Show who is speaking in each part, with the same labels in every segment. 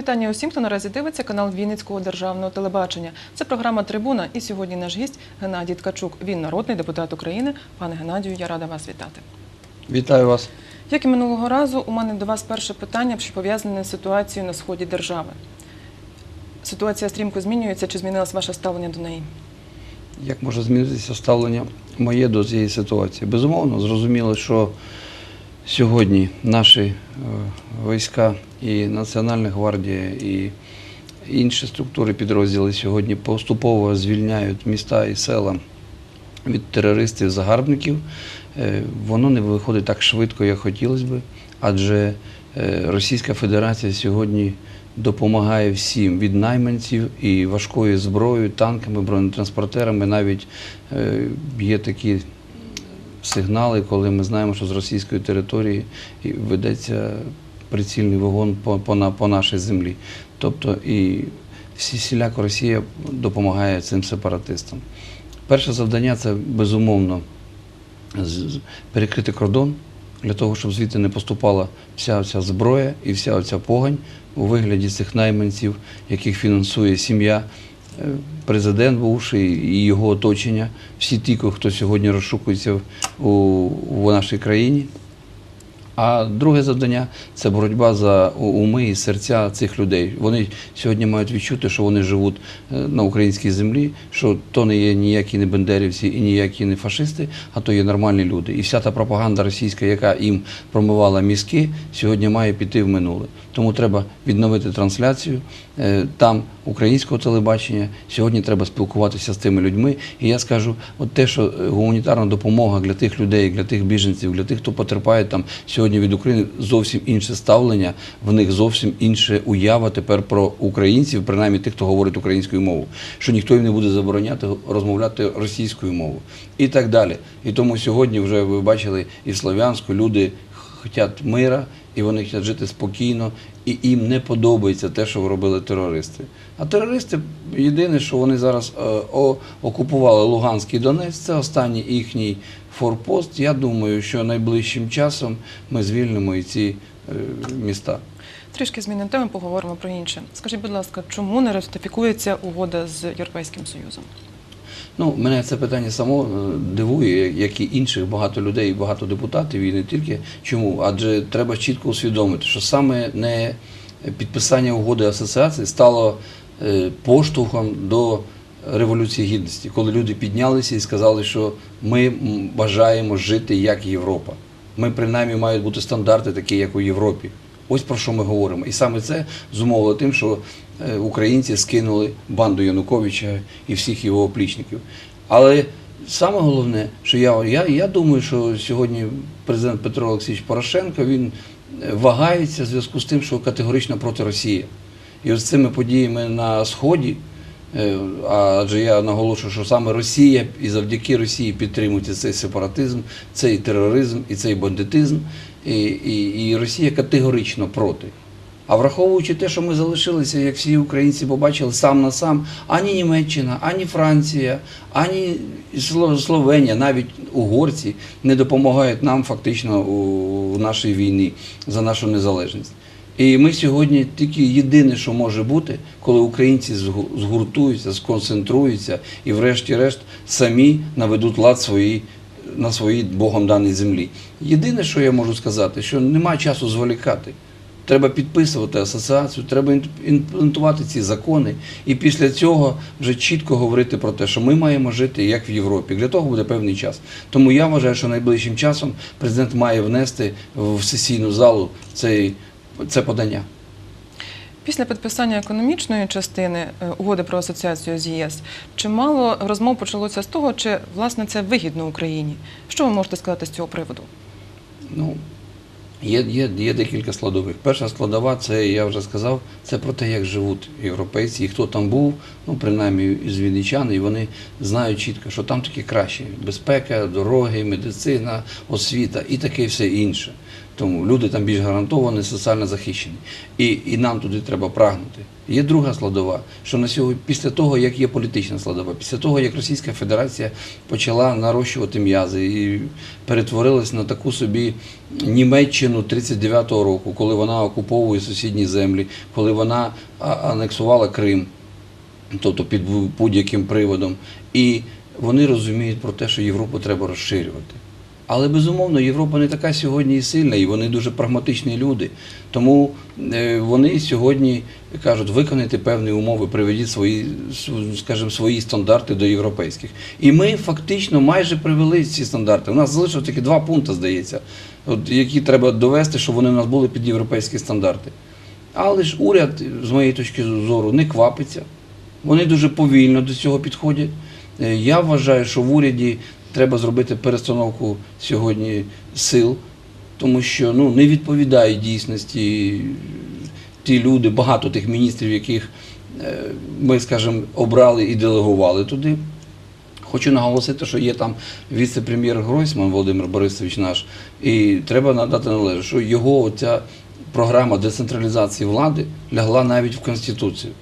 Speaker 1: Вітання усім, хто наразі дивиться канал Вінницького державного телебачення. Це програма Трибуна. І сьогодні наш гість Геннадій Ткачук. Він народний депутат України. Пане Геннадію, я рада вас вітати.
Speaker 2: Вітаю вас.
Speaker 1: Як і минулого разу, у мене до вас перше питання, що пов'язане з ситуацією на сході держави. Ситуація стрімко змінюється. Чи змінилось ваше ставлення до неї?
Speaker 2: Як може змінитися ставлення моє до цієї ситуації? Безумовно, зрозуміло, що сьогодні наші е, війська і Національна гвардія, і інші структури підрозділи сьогодні поступово звільняють міста і села від терористів, загарбників. Е, Воно не виходить так швидко, як хотілося би, адже е, Російська Федерація сьогодні допомагає всім від найманців і важкою зброєю, танками, бронетранспортерами. Навіть є такі сигнали, коли ми знаємо, що з російської території ведеться прицільний вогон по, по, по нашій землі. Тобто і всі Росія допомагає цим сепаратистам. Перше завдання це безумовно перекрити кордон для того, щоб звідти не поступала вся ця зброя і вся ця погань у вигляді цих найманців, яких фінансує сім'я, президент бувший і його оточення, всі ті, хто сьогодні розшукується у, у нашій країні. А друге завдання це боротьба за уми і серця цих людей. Вони сьогодні мають відчути, що вони живуть е, на українській землі, що то не є ніякі не бендерівці і ніякі не фашисти, а то є нормальні люди. І вся та пропаганда російська, яка їм промивала мізки, сьогодні має піти в минуле. Тому треба відновити трансляцію е, там українського телебачення. Сьогодні треба спілкуватися з тими людьми. І я скажу, от те, що гуманітарна допомога для тих людей, для тих біженців, для тих, хто потерпає там сьогодні від України, зовсім інше ставлення, в них зовсім інше уява тепер про українців, принаймні тих, хто говорить українською мовою, що ніхто їм не буде забороняти розмовляти російською мовою і так далі. І тому сьогодні вже ви бачили і Слов'янську люди хочуть мира, і вони хочуть жити спокійно, і їм не подобається те, що робили терористи. А терористи єдине, що вони зараз е, о- окупували Луганський Донець, це останній їхній форпост. Я думаю, що найближчим часом ми звільнимо і ці е, міста.
Speaker 1: Трішки змінимо тему, поговоримо про інше. Скажіть, будь ласка, чому не ратифікується угода з Європейським Союзом?
Speaker 2: Ну, мене це питання само е, дивує, як і інших багато людей, багато депутатів, і не тільки чому. Адже треба чітко усвідомити, що саме не підписання угоди асоціації стало е, поштовхом до революції гідності, коли люди піднялися і сказали, що ми бажаємо жити як Європа. Ми принаймні мають бути стандарти, такі як у Європі. Ось про що ми говоримо. І саме це зумовило тим, що е, українці скинули банду Януковича і всіх його оплічників. Але саме головне, що я, я, я думаю, що сьогодні президент Петро Олексійович Порошенко він е, вагається в зв'язку з тим, що категорично проти Росії. І ось цими подіями на Сході, е, адже я наголошую, що саме Росія і завдяки Росії підтримується цей сепаратизм, цей тероризм і цей бандитизм. І, і, і Росія категорично проти. А враховуючи те, що ми залишилися, як всі українці побачили сам на сам, ані Німеччина, ані Франція, ані Словенія, навіть угорці не допомагають нам фактично у, нашій війні за нашу незалежність. І ми сьогодні тільки єдине, що може бути, коли українці згу- згуртуються, сконцентруються і, врешті-решт, самі наведуть лад свої, на своїй Богом даній землі. Єдине, що я можу сказати, що немає часу зволікати. Треба підписувати асоціацію, треба імплементувати ці закони, і після цього вже чітко говорити про те, що ми маємо жити як в Європі. Для того буде певний час. Тому я вважаю, що найближчим часом президент має внести в сесійну залу цей, це подання.
Speaker 1: Після підписання економічної частини е, угоди про асоціацію з ЄС чимало розмов почалося з того, чи власне це вигідно Україні. Що ви можете сказати з цього приводу?
Speaker 2: Ну, є, є, є декілька складових. Перша складова, це я вже сказав, це про те, як живуть європейці, і хто там був, ну принаймні з вінничан, і вони знають чітко, що там таке краще. Безпека, дороги, медицина, освіта і таке все інше. Тому люди там більш гарантовані, соціально захищені. І, і нам туди треба прагнути. Є друга складова, що на сьогодні, після того, як є політична складова, після того, як Російська Федерація почала нарощувати м'язи і перетворилась на таку собі Німеччину 39-го року, коли вона окуповує сусідні землі, коли вона анексувала Крим, тобто під будь-яким приводом. І вони розуміють про те, що Європу треба розширювати. Але безумовно, Європа не така сьогодні і сильна, і вони дуже прагматичні люди. Тому е, вони сьогодні кажуть, виконайте певні умови, приведіть свої, скажімо, свої стандарти до європейських. І ми фактично майже привели ці стандарти. У нас залишилось тільки два пункти, здається, от, які треба довести, щоб вони у нас були під європейські стандарти. Але ж уряд, з моєї точки зору, не квапиться. Вони дуже повільно до цього підходять. Е, Я вважаю, що в уряді треба зробити перестановку сьогодні сил, тому що ну, не відповідає дійсності ті люди, багато тих міністрів, яких е, ми, скажімо, обрали і делегували туди. Хочу наголосити, що є там віце-прем'єр Гройсман Володимир Борисович наш, і треба надати належить, що його ця програма децентралізації влади лягла навіть в Конституцію.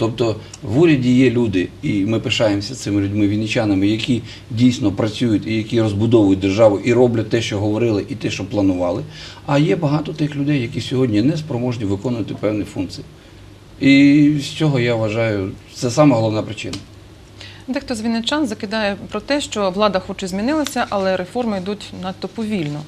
Speaker 2: Тобто в уряді є люди, і ми пишаємося цими людьми, вінничанами, які дійсно працюють і які розбудовують державу і роблять те, що говорили, і те, що планували. А є багато тих людей, які сьогодні не спроможні виконувати певні функції. І з цього я вважаю, це саме головна причина.
Speaker 1: Дехто з вінничан закидає про те, що влада хоч і змінилася, але реформи йдуть надто повільно.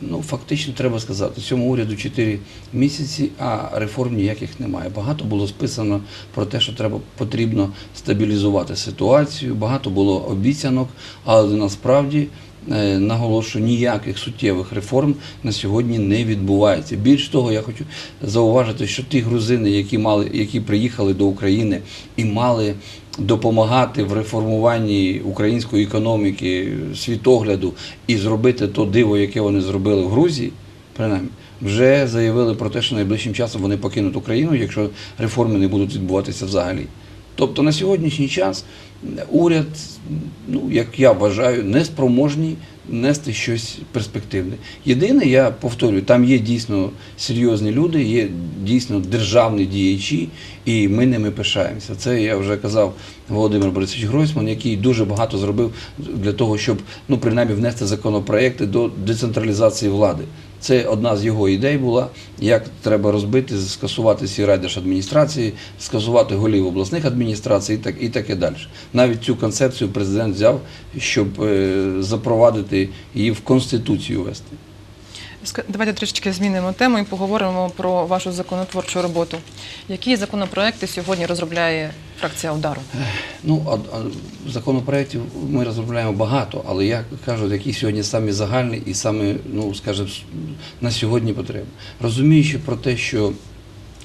Speaker 2: Ну, фактично треба сказати, цьому уряду 4 місяці, а реформ ніяких немає. Багато було списано про те, що треба потрібно стабілізувати ситуацію, багато було обіцянок, але насправді е, наголошую, ніяких суттєвих реформ на сьогодні не відбувається. Більш того, я хочу зауважити, що ті грузини, які мали, які приїхали до України і мали допомагати в реформуванні української економіки, світогляду і зробити то диво, яке вони зробили в Грузії, принаймні, вже заявили про те, що найближчим часом вони покинуть Україну, якщо реформи не будуть відбуватися взагалі. Тобто на сьогоднішній час уряд, ну як я вважаю, не спроможний нести щось перспективне. Єдине, я повторюю, там є дійсно серйозні люди, є дійсно державні діячі, і ми ними пишаємося. Це я вже казав Володимир Борисович Гройсман, який дуже багато зробив для того, щоб ну принаймні внести законопроекти до децентралізації влади. Це одна з його ідей була, як треба розбити, скасувати всі райдержадміністрації, скасувати голів обласних адміністрацій і так і таке далі. Навіть цю концепцію президент взяв, щоб е, запровадити її в конституцію ввести.
Speaker 1: Давайте трішечки змінимо тему і поговоримо про вашу законотворчу роботу. Які законопроекти сьогодні розробляє фракція удару?
Speaker 2: Ну, законопроєктів ми розробляємо багато, але я кажу, які сьогодні самі загальні і саме, ну, скажімо, на сьогодні потрібні. Розуміючи про те, що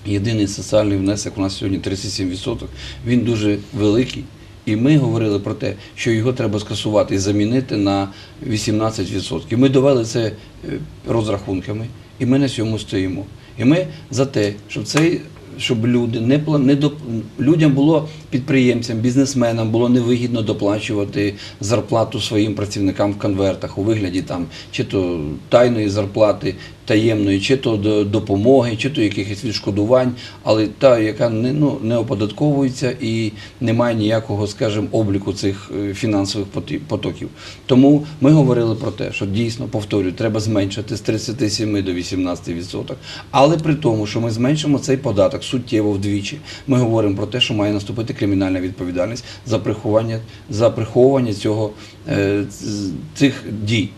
Speaker 2: єдиний соціальний внесок у нас сьогодні 37%, він дуже великий. І ми говорили про те, що його треба скасувати і замінити на 18%. Ми довели це е, розрахунками, і ми на цьому стоїмо. І ми за те, щоб цей щоб люди не не доп... людям було підприємцям, бізнесменам було невигідно доплачувати зарплату своїм працівникам в конвертах у вигляді там чи то тайної зарплати, таємної, чи то до- допомоги, чи то якихось відшкодувань, але та, яка не, ну, не оподатковується і не має ніякого, скажімо, обліку цих е, фінансових потоків. Тому ми говорили про те, що дійсно повторюю, треба зменшити з 37 до 18%. Але при тому, що ми зменшимо цей податок суттєво вдвічі, ми говоримо про те, що має наступити кримінальна відповідальність за приховання, за приховування цього е, цих дій.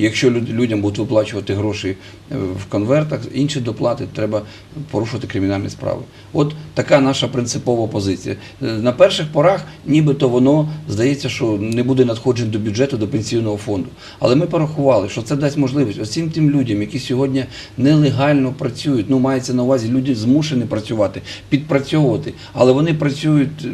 Speaker 2: Якщо люд- людям будуть виплачувати гроші е, в конвертах, інші доплати, треба порушувати кримінальні справи. От така наша принципова позиція. Е, На перших порах, нібито воно здається, що не буде надходжень до бюджету, до пенсійного фонду. Але ми порахували, що це дасть можливість усім тим людям, які сьогодні нелегально працюють, ну мається на увазі, люди змушені працювати, підпрацьовувати, але вони працюють е,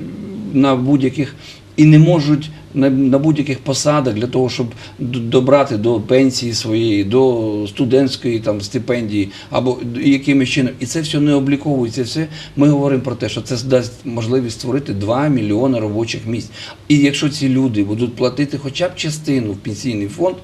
Speaker 2: на будь-яких і не можуть на, на будь-яких посадах для того, щоб добрати до пенсії своєї, до студентської там стипендії або якимось чином. І це все не обліковується. Все ми говоримо про те, що це дасть можливість створити 2 мільйони робочих місць. І якщо ці люди будуть платити хоча б частину в пенсійний фонд.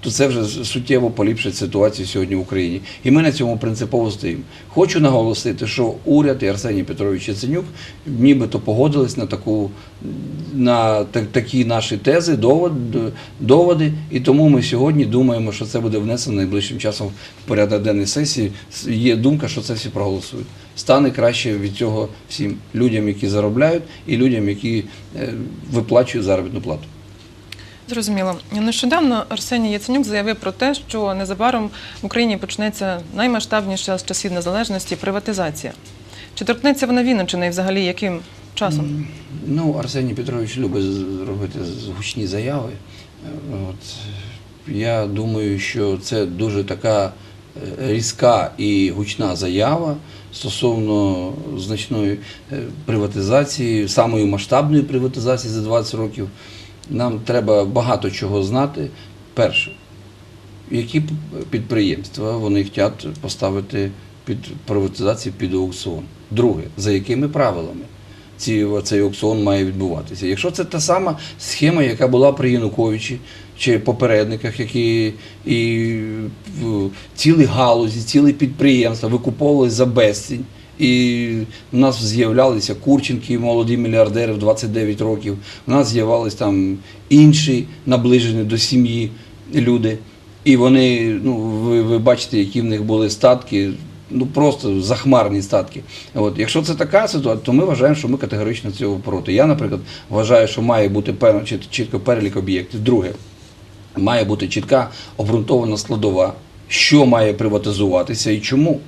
Speaker 2: То це вже суттєво поліпшить ситуацію сьогодні в Україні. І ми на цьому принципово стоїмо. Хочу наголосити, що уряд і Арсеній Петрович Яценюк нібито погодились на таку на так- такі наші тези, довод, доводи. І тому ми сьогодні думаємо, що це буде внесено найближчим часом в порядок денний сесії. Є думка, що це всі проголосують. Стане краще від цього всім людям, які заробляють, і людям, які е, виплачують заробітну плату.
Speaker 1: Зрозуміло. Нещодавно Арсеній Яценюк заявив про те, що незабаром в Україні почнеться наймасштабніша з часів незалежності приватизація. Чи торкнеться вона Вінниччини і взагалі яким часом?
Speaker 2: Ну, Арсеній Петрович любить робити гучні заяви. От, я думаю, що це дуже така е, різка і гучна заява стосовно значної е, приватизації, самої масштабної приватизації за 20 років. Нам треба багато чого знати. Перше, які підприємства вони хочуть поставити під приватизацію під аукціон. Друге, за якими правилами ці, цей аукціон має відбуватися. Якщо це та сама схема, яка була при Януковичі чи попередниках, які і цілі галузі, цілі підприємства викуповували за безцінь. І в нас з'являлися Курченки, молоді мільярдери в 29 років. У нас з'явилися там інші наближені до сім'ї люди. І вони, ну, ви, ви бачите, які в них були статки, ну просто захмарні статки. От, якщо це така ситуація, то ми вважаємо, що ми категорично цього проти. Я, наприклад, вважаю, що має бути певно чіт- чітко перелік об'єктів. Друге, має бути чітка обґрунтована складова, що має приватизуватися і чому.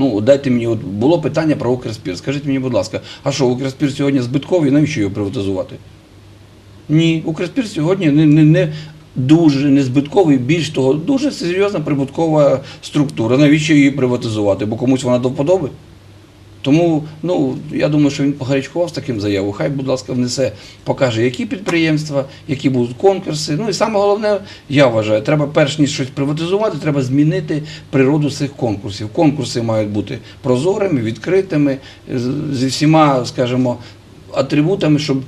Speaker 2: Ну, дайте мені, от було питання про Укрспір. Скажіть мені, будь ласка, а що Укрспір сьогодні збитковий, навіщо його приватизувати? Ні, Укрспір сьогодні не, не, не дуже незбитковий, більш того, дуже серйозна прибуткова структура. Навіщо її приватизувати? Бо комусь вона до вподоби. Тому ну, я думаю, що він погарячкував з таким заявою. Хай, будь ласка, внесе, покаже, які підприємства, які будуть конкурси. Ну і саме головне, я вважаю, треба перш ніж щось приватизувати, треба змінити природу цих конкурсів. Конкурси мають бути прозорими, відкритими, зі всіма, скажімо, атрибутами, щоб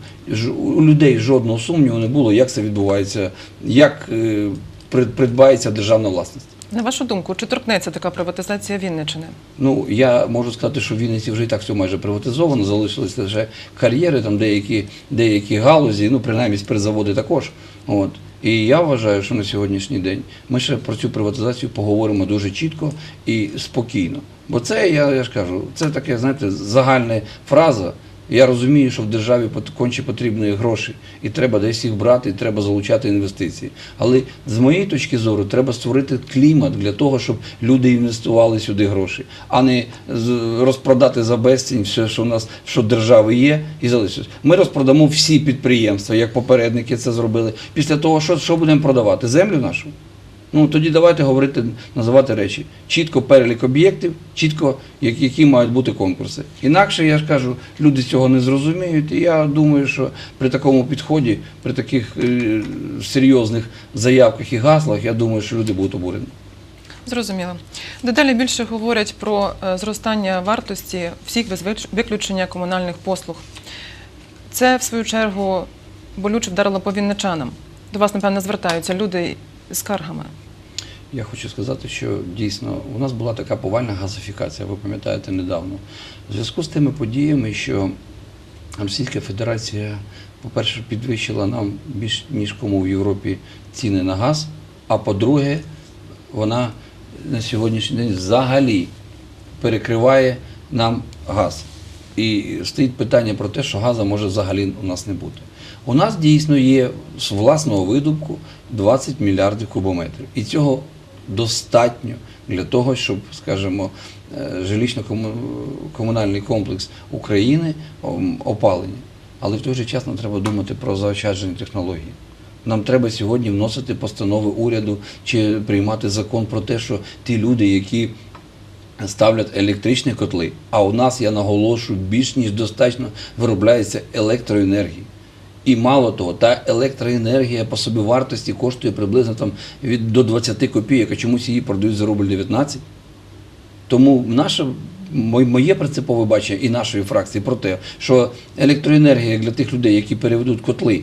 Speaker 2: у людей жодного сумніву не було, як це відбувається, як е, придбається державна власність.
Speaker 1: На вашу думку, чи торкнеться така приватизація Вінниччини?
Speaker 2: Ну, я можу сказати, що в Вінниці вже і так все майже приватизовано, залишилися лише кар'єри, там деякі, деякі галузі, ну, принаймні спиртзаводи також. От. І я вважаю, що на сьогоднішній день ми ще про цю приватизацію поговоримо дуже чітко і спокійно. Бо це, я, я ж кажу, це таке, знаєте, загальна фраза. Я розумію, що в державі конче потрібні гроші, і треба десь їх брати, і треба залучати інвестиції. Але з моєї точки зору треба створити клімат для того, щоб люди інвестували сюди гроші, а не розпродати за безцінь все, що в нас що держави є, і залишиться. Ми розпродамо всі підприємства, як попередники це зробили. Після того, що, що будемо продавати? Землю нашу? Ну тоді давайте говорити, називати речі. Чітко перелік об'єктів, чітко як- які мають бути конкурси. Інакше я ж кажу, люди цього не зрозуміють. І я думаю, що при такому підході, при таких е, серйозних заявках і гаслах, я думаю, що люди будуть обурені.
Speaker 1: Зрозуміло. Дедалі більше говорять про е, зростання вартості всіх без виключення комунальних послуг. Це, в свою чергу, болюче вдарило по вінничанам. До вас, напевно, звертаються люди з скаргами.
Speaker 2: Я хочу сказати, що дійсно у нас була така повальна газифікація, ви пам'ятаєте недавно. У зв'язку з тими подіями, що Російська Федерація, по-перше, підвищила нам більш ніж кому в Європі ціни на газ, а по-друге, вона на сьогоднішній день взагалі перекриває нам газ. І стоїть питання про те, що газу може взагалі у нас не бути. У нас дійсно є з власного видобку 20 мільярдів кубометрів. І цього достатньо для того, щоб, скажімо, е, жилищно-комунальний комплекс України опалення. Але в той же час нам треба думати про заощаджені технології. Нам треба сьогодні вносити постанови уряду чи приймати закон про те, що ті люди, які ставлять електричні котли, а у нас, я наголошую, більш ніж достатньо виробляється електроенергії. І мало того, та електроенергія по собі вартості коштує приблизно там від до 20 копійок, а чомусь її продають за рубль 19. Тому наше моє принципове бачення і нашої фракції про те, що електроенергія для тих людей, які переведуть котли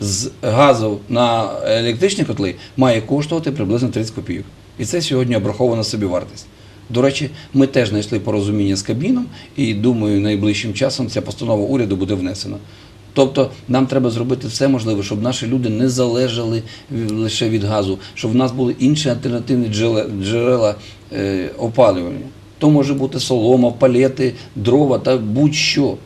Speaker 2: з газу на електричні котли має коштувати приблизно 30 копійок. І це сьогодні обрахована собівартість. До речі, ми теж знайшли порозуміння з Кабміном, і думаю, найближчим часом ця постанова уряду буде внесена. Тобто нам треба зробити все можливе, щоб наші люди не залежали лише від газу, щоб в нас були інші альтернативні джерела, е, опалювання. То може бути солома, палети, дрова та будь-що.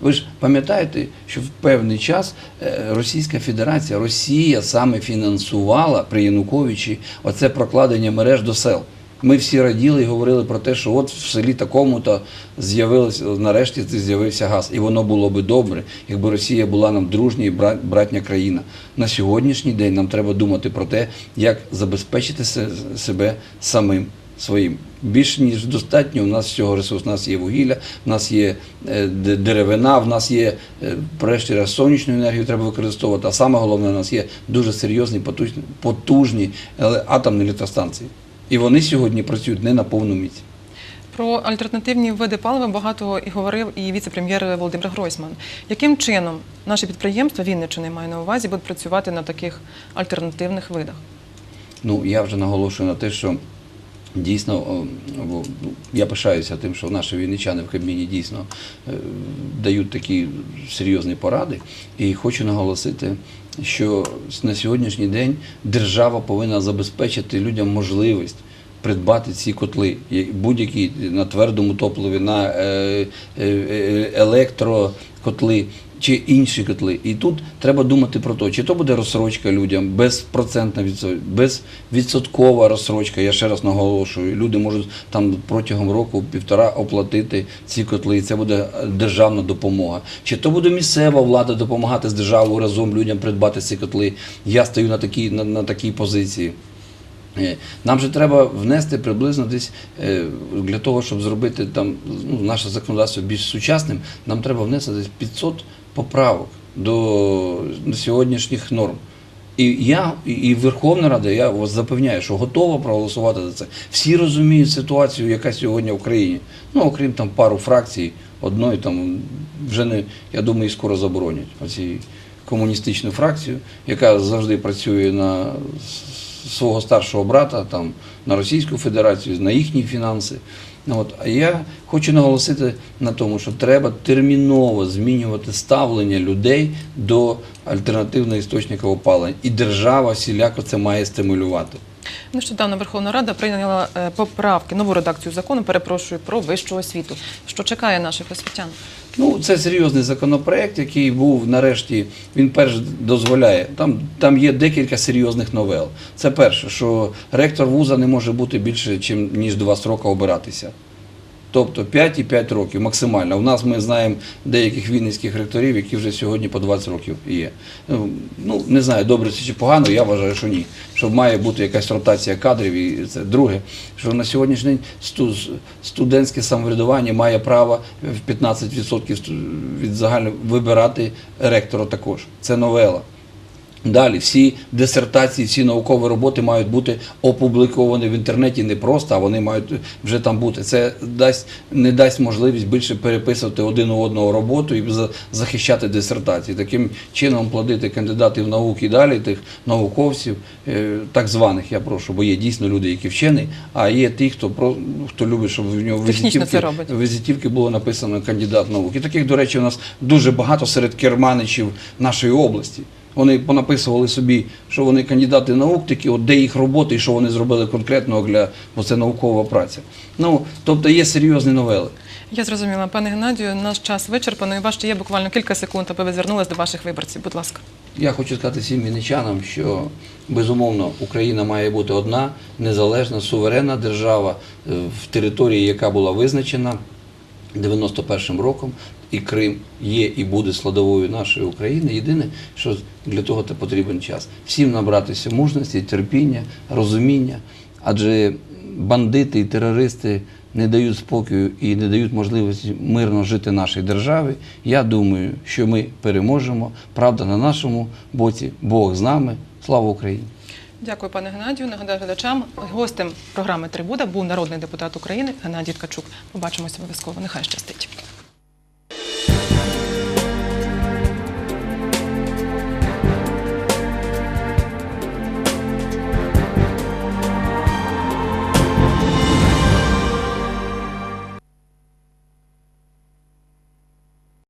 Speaker 2: Ви ж пам'ятаєте, що в певний час е, Російська Федерація, Росія саме фінансувала при Януковичі оце прокладення мереж до сел. Ми всі раділи і говорили про те, що от в селі такому-то з'явилося нарешті з'явився газ. І воно було би добре, якби Росія була нам дружня і бра- братня країна. На сьогоднішній день нам треба думати про те, як забезпечити себе самим своїм. Більше ніж достатньо. У нас всього ресурсу. У нас є вугілля, в нас є е, деревина, в нас є е, врешті сонячну енергію треба використовувати. А саме головне, у нас є дуже серйозні потужні, еле- атомні електростанції. І вони сьогодні працюють не на повну міць.
Speaker 1: Про альтернативні види палива багато і говорив і віце-прем'єр Володимир Гройсман. Яким чином наші підприємства Вінниччини маю на увазі будуть працювати на таких альтернативних видах?
Speaker 2: Ну, я вже наголошую на те, що дійсно я пишаюся тим, що наші війничани в Кабміні дійсно е, дають такі серйозні поради. І хочу наголосити, що на сьогоднішній день держава повинна забезпечити людям можливість. Придбати ці котли, будь-які на твердому топливі, на е, е, е, електрокотли чи інші котли. І тут треба думати про те, чи то буде розсрочка людям, безпроцентна відсо- безвідсоткова розсрочка. Я ще раз наголошую, люди можуть там протягом року півтора оплатити ці котли, і це буде державна допомога. Чи то буде місцева влада допомагати з державою разом людям придбати ці котли? Я стою на такій на, на такій позиції. Е, Нам же треба внести приблизно десь е, для того, щоб зробити там ну, наше законодавство більш сучасним, нам треба внести десь 500 поправок до, сьогоднішніх норм. І я, і- Верховна Рада, я вас запевняю, що готова проголосувати за це. Всі розуміють ситуацію, яка сьогодні в Україні. Ну, окрім там пару фракцій, одної там вже не, я думаю, скоро заборонять оці комуністичну фракцію, яка завжди працює на свого старшого брата, там, на Російську Федерацію, на їхні фінанси. Ну, От. А я хочу наголосити на тому, що треба терміново змінювати ставлення людей до альтернативних істочників опалення. І держава всіляко це має стимулювати.
Speaker 1: Нещодавно Верховна Рада прийняла е, поправки, нову редакцію закону, перепрошую, про вищу освіту. Що чекає наших освітян?
Speaker 2: Ну, це серйозний законопроект, який був нарешті, він перш дозволяє. Там, там є декілька серйозних новел. Це перше, що ректор вуза не може бути більше, чим, ніж два строки обиратися. Тобто 5 і 5 років максимально. У нас ми знаємо деяких вінницьких ректорів, які вже сьогодні по 20 років є. Ну, Ну, не знаю, добре це чи погано, я вважаю, що ні. Що має бути якась ротація кадрів. І це друге, що на сьогоднішній день студентське самоврядування має право в 15% від загального вибирати ректора також. Це новела. Далі всі дисертації, всі наукові роботи мають бути опубліковані в інтернеті не просто, а вони мають вже там бути. Це дасть не дасть можливість більше переписувати один у одного роботу і захищати дисертації. Таким чином плодити кандидатів наук і далі тих науковців, е, так званих, я прошу, бо є дійсно люди, які вчені, а є ті, хто хто любить, щоб в нього візитівки, візитівки було написано кандидат наук. І таких, до речі, у нас дуже багато серед керманичів нашої області. Вони понаписували собі, що вони кандидати наук, такі, от де їх роботи і що вони зробили конкретно для, бо це наукова праця. Ну, тобто є серйозні новели.
Speaker 1: Я зрозуміла, пане Геннадію, наш час вичерпано. І у вас ще є буквально кілька секунд, аби ви звернулись до ваших виборців. Будь ласка.
Speaker 2: Я хочу сказати всім вінничанам, що безумовно Україна має бути одна незалежна, суверенна держава е, в території, яка була визначена 91-м роком, і Крим є і буде складовою нашої України. Єдине, що для того це потрібен час. Всім набратися мужності, терпіння, розуміння, адже бандити і терористи не дають спокою і не дають можливості мирно жити нашій державі. Я думаю, що ми переможемо. Правда на нашому боці, Бог з нами. Слава Україні!
Speaker 1: Дякую, пане Геннадію. Нагадаю глядачам. Гостем програми Трибуда був народний депутат України Геннадій Ткачук. Побачимося обов'язково. Нехай щастить.